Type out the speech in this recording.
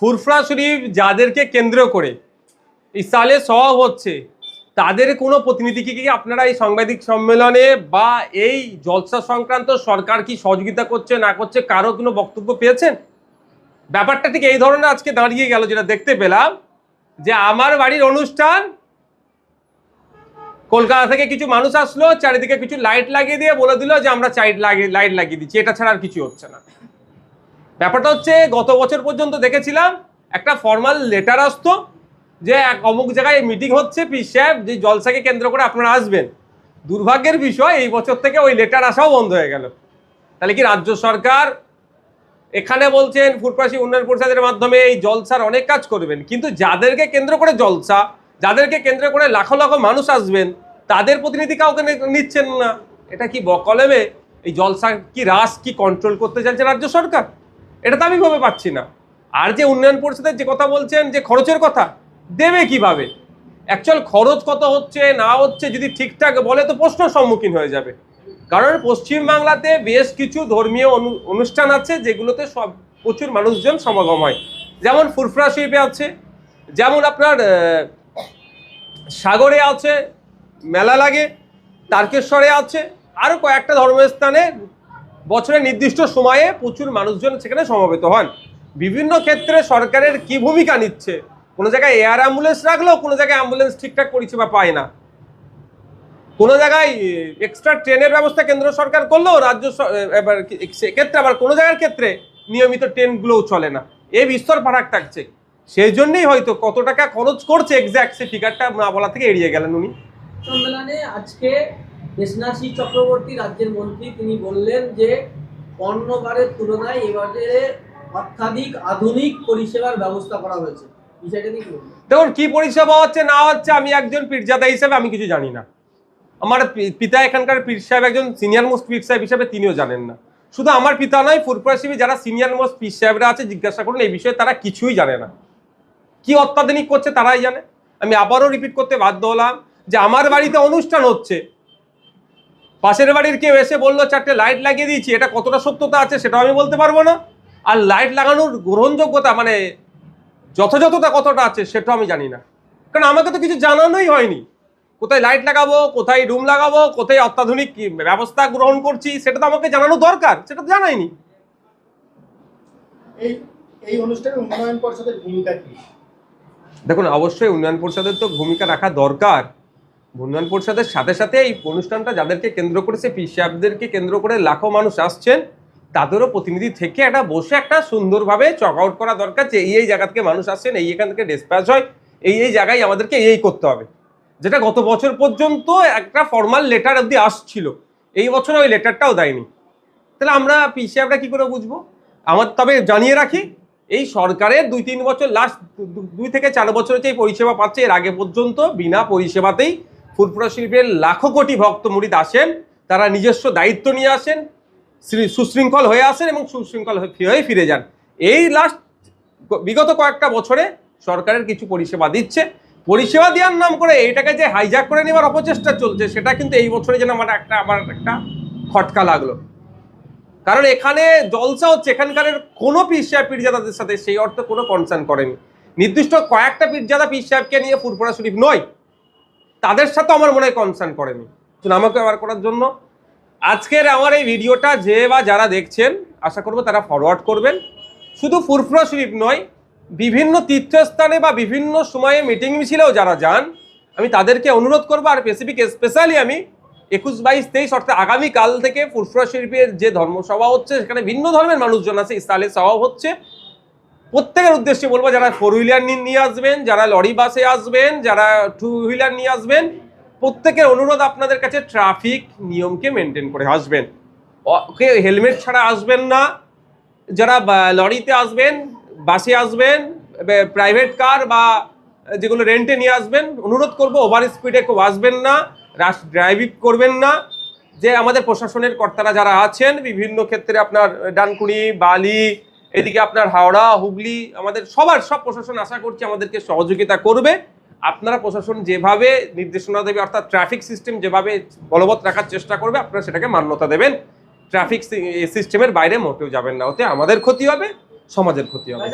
ফুরফুরা শরীফ যাদেরকে কেন্দ্র করে ইসালে সওয়াব হচ্ছে, তাদের কোনো প্রতিনিধিকে কি আপনারা এই সাংবাদিক সম্মেলনে বা এই জলসা সংক্রান্ত সরকার কি সহযোগিতা করছে, না করছে, কারও কোনো বক্তব্য পেয়েছেন? ব্যাপারটা ঠিক এই ধরনের আজকে দাঁড়িয়ে গেল, যেটা দেখতে পেলাম যে আমার বাড়ির অনুষ্ঠান, কলকাতা থেকে কিছু মানুষ আসলো, চারিদিকে কিছু লাইট লাগিয়ে দিয়ে বলে দিল যে আমরা চাইট লাগিয়ে লাইট লাগিয়ে দিচ্ছি, এটা ছাড়া আর কিছু হচ্ছে না। ব্যাপারটা হচ্ছে গত বছর পর্যন্ত দেখেছিলাম একটা ফর্মাল লেটার আসতো যে এক অমুক জায়গায় মিটিং হচ্ছে পি সাহেব, যে জলসাকে কেন্দ্র করে আপনারা আসবেন। দুর্ভাগ্যের বিষয়, এই বছর থেকে ওই লেটার আসাও বন্ধ হয়ে গেল। তাহলে কি রাজ্য সরকার এখানে বলছেন ফুটপাসি উন্নয়ন পরিষদের মাধ্যমে এই জলসার অনেক কাজ করবেন, কিন্তু যাদেরকে কেন্দ্র করে জলসা, যাদেরকে কেন্দ্র করে লাখো লাখো মানুষ আসবেন, তাদের প্রতিনিধি কাউকে নিচ্ছেন না। এটা কি বকলমে? এই জলসা কি রাস কি কন্ট্রোল করতে চাইছে রাজ্য সরকার? এটা তো আমি ভাবে পাচ্ছি না। আর যে উন্নয়ন পরিষদের যে কথা বলছেন, যে খরচের কথা, দেবে কীভাবে? অ্যাকচুয়াল খরচ কত হচ্ছে, না হচ্ছে, যদি ঠিকঠাক বলে তো প্রশ্ন সম্মুখীন হয়ে যাবে। কারণ পশ্চিমবাংলাতে বেশ কিছু ধর্মীয় অনু- অনুষ্ঠান আছে, যেগুলোতে সব প্রচুর মানুষজন সমাগম হয়। যেমন ফুরফুরা শিল্পে আছে, যেমন আপনার সাগরে আছে, মেলা লাগে, তারকেশ্বরে আছে আরও কয়েকটা ধর্মস্থানে বছরের নির্দিষ্ট সময়ে প্রচুর মানুষজন সেখানে সমবেত হন। বিভিন্ন ক্ষেত্রে সরকারের কি ভূমিকা নিচ্ছে? কোনো জায়গায় এয়ার অ্যাম্বুলেন্স রাখলেও কোনো জায়গায় অ্যাম্বুলেন্স ঠিকঠাক পরিষেবা পায় না। কোনো জায়গায় এক্সট্রা ট্রেনের ব্যবস্থা কেন্দ্র সরকার করলেও রাজ্য এবার সেক্ষেত্রে আবার কোনো জায়গার ক্ষেত্রে নিয়মিত ট্রেনগুলোও চলে না। এই বিস্তর ফারাক থাকছে। সেই জন্যই হয়তো কত টাকা খরচ করছে এক্স্যাক্ট সে ফিগারটা না বলা থেকে এড়িয়ে গেলেন উনি। আজকে দেশনাথী চক্রবর্তী রাজ্যের মন্ত্রী, তিনি বললেন যে অন্যবারের তুলনায় এবারে অত্যাধিক আধুনিক পরিষেবার ব্যবস্থা করা হয়েছে? দেখুন, কি পরিষেবা হচ্ছে, না হচ্ছে, আমি একজন পীরজাদা হিসেবে আমি কিছু জানি না। আমার পিতা এখানকার পীর সাহেব, একজন সিনিয়র মোস্ট পীর সাহেব হিসেবে তিনিও জানেন না। শুধু আমার পিতা নয় ফুরপুরা শিবি যারা সিনিয়র মোস্ট পীর সাহেবরা আছে, জিজ্ঞাসা করুন, এই বিষয়ে তারা কিছুই জানে না। কি অত্যাধুনিক করছে, তারাই জানে। আমি আবারও রিপিট করতে বাধ্য হলাম যে, আমার বাড়িতে অনুষ্ঠান হচ্ছে। পাশের বাড়ির কেউ এসে বলল চারটে লাইট লাগিয়ে দিয়েছি এটা কতটা সত্যতা আছে সেটাও আমি বলতে পারব না। আর লাইট লাগানোর গ্রহণযোগ্যতা মানে যথাযথতা কতটা আছে সেটাও আমি জানি না। কারণ আমাকে তো কিছু জানানোই হয়নি। কোথায় লাইট লাগাবো কোথায় রুম লাগাবো কোথায় অত্যাধুনিক ব্যবস্থা গ্রহণ করছি সেটা তো আমাকে জানানো দরকার সেটা তো জানাইনি। এই এই অনুষ্ঠানে উন্নয়ন পর্ষদের ভূমিকা কি? দেখুন অবশ্যই উন্নয়ন পরিষদের তো ভূমিকা রাখা দরকার। উন্নয়ন পরিষদের সাথে সাথে এই অনুষ্ঠানটা যাদেরকে কেন্দ্র করেছে পিসাবদেরকে কেন্দ্র করে লাখো মানুষ আসছেন, তাদেরও প্রতিনিধি থেকে একটা বসে একটা সুন্দরভাবে চক আউট করা দরকার যে এই এই জায়গা থেকে মানুষ আসছেন, এই এখান থেকে ডিসপ্যাচ হয়, এই এই জায়গায় আমাদেরকে এই করতে হবে। যেটা গত বছর পর্যন্ত একটা ফর্মাল লেটার অব্দি আসছিল, এই বছর ওই লেটারটাও দেয়নি। তাহলে আমরা পিসিআরটা কি করে বুঝব? আমার তবে জানিয়ে রাখি, এই সরকারের দুই, তিন বছর লাস্ট দুই থেকে চার বছর হচ্ছে এই পরিষেবা পাচ্ছে, এর আগে পর্যন্ত বিনা পরিষেবাতেই ফুরফুরা শিল্পের লাখো কোটি ভক্ত মুরিদ আসেন, তারা নিজস্ব দায়িত্ব নিয়ে আসেন সুশৃঙ্খল হয়ে আসেন এবং সুশৃঙ্খল হয়ে ফিরে যান। এই লাস্ট বিগত কয়েকটা বছরে সরকারের কিছু পরিষেবা দিচ্ছে। পরিষেবা দেওয়ার নাম করে এইটাকে যে হাইজ্যাক করে নেবার অপচেষ্টা চলছে, সেটা কিন্তু এই বছরে যেন আমার একটা আমার একটা খটকা লাগল। কারণ এখানে জলসা হচ্ছে এখানকার কোনো পীর সাহেব পীরজাদাদের সাথে সেই অর্থে কোনো কনসার্ন করেনি। নির্দিষ্ট কয়েকটা পীরজাদা পীর সাহেবকে নিয়ে ফুরফুরা শরীফ নয় তাদের সাথে আমার মনে হয় কনসার্ন করেনি। আমাকে ব্যবহার করার জন্য। আজকের আমার এই ভিডিওটা যে বা যারা দেখছেন, আশা করব তারা ফরওয়ার্ড করবেন। শুধু ফুরফুরা শরীফ নয়, বিভিন্ন তীর্থস্থানে বা বিভিন্ন সময়ে মিটিং মিছিলেও যারা যান, আমি তাদেরকে অনুরোধ করব, আর স্পেসিফিক স্পেশালি আমি একুশ, বাইশ, তেইশ, অর্থাৎ আগামীকাল থেকে ফুরফুরা শরীফের যে ধর্মসভা হচ্ছে, সেখানে ভিন্ন ধর্মের মানুষজন আছে ইস্তালে সভা হচ্ছে প্রত্যেকের উদ্দেশ্যে বলব, যারা ফোর হুইলার নিয়ে আসবেন, যারা লরি বাসে আসবেন, যারা টু হুইলার নিয়ে আসবেন, প্রত্যেকের অনুরোধ আপনাদের কাছে ট্রাফিক নিয়মকে মেনটেন করে আসবেন। ওকে হেলমেট ছাড়া আসবেন না। যারা লরিতে আসবেন বাসে আসবেন প্রাইভেট কার বা, যেগুলো রেন্টে নিয়ে আসবেন, অনুরোধ করব ওভার স্পিডে কেউ আসবেন না রাশ ড্রাইভিং করবেন না। যে আমাদের প্রশাসনের কর্তারা যারা আছেন, বিভিন্ন ক্ষেত্রে আপনার, ডানকুনি, বালি এদিকে আপনার হাওড়া, হুগলি, আমাদের সবার, সব প্রশাসন আশা করছি আমাদেরকে সহযোগিতা করবে। আপনারা প্রশাসন যেভাবে নির্দেশনা দেবে, অর্থাৎ ট্রাফিক সিস্টেম যেভাবে বলবৎ রাখার চেষ্টা করবে, আপনারা সেটাকে মান্যতা দেবেন। ট্রাফিক সিস্টেমের বাইরে মোটেও যাবেন না, ওতে আমাদের ক্ষতি হবে, সমাজের ক্ষতি হবে।